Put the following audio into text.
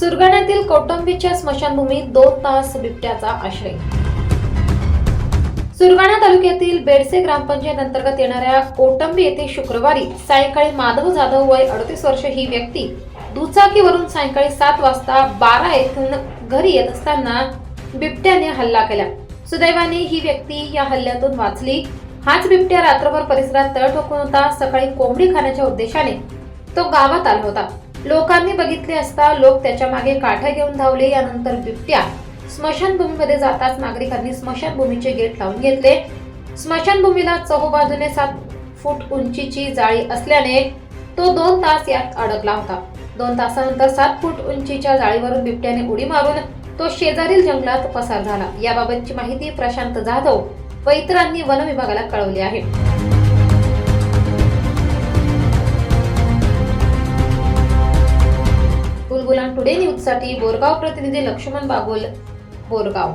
सुरगाण्यातील कौटुंबीच्या स्मशानभूमीत दोन तास बिबट्याचा आश्रय. सुरगाणा तालुक्यातील बेडसे ग्रामपंचायत अंतर्गत येणाऱ्या कोटंबी येथे शुक्रवारी सायंकाळी माधव जाधव वय अडतीस वर्ष ही व्यक्ती दुचाकीवरून सायंकाळी सात वाजता बारा येथून घरी येत असताना बिबट्याने हल्ला केला. सुदैवाने ही व्यक्ती या हल्ल्यातून वाचली. हाच बिबट्या रात्रभर परिसरात तळ ठोकून होता. सकाळी कोंबडी खाण्याच्या उद्देशाने तो गावात आला होता. लोकांनी बघितले असता लोक त्याच्यामागे काठ्या घेऊन धावले यानंतर बिबट्या स्मशानभूमीमध्ये जाताच नागरिकांनी स्मशानभूमीचे गेट लावून घेतले. स्मशानभूमीला चहूबाजूने सात फूट उंचीची जाळी असल्याने तो दोन तास यात अडकला होता. दोन तासानंतर सात फूट उंचीच्या जाळीवरून बिबट्याने उडी मारून तो शेजारील जंगलात पसार झाला. याबाबतची माहिती प्रशांत जाधव व इतरांनी वन विभागाला कळवली आहे. बुलबुलान टुडे न्यूजसाठी बोरगाव प्रतिनिधी लक्ष्मण बागुल बोरगाव.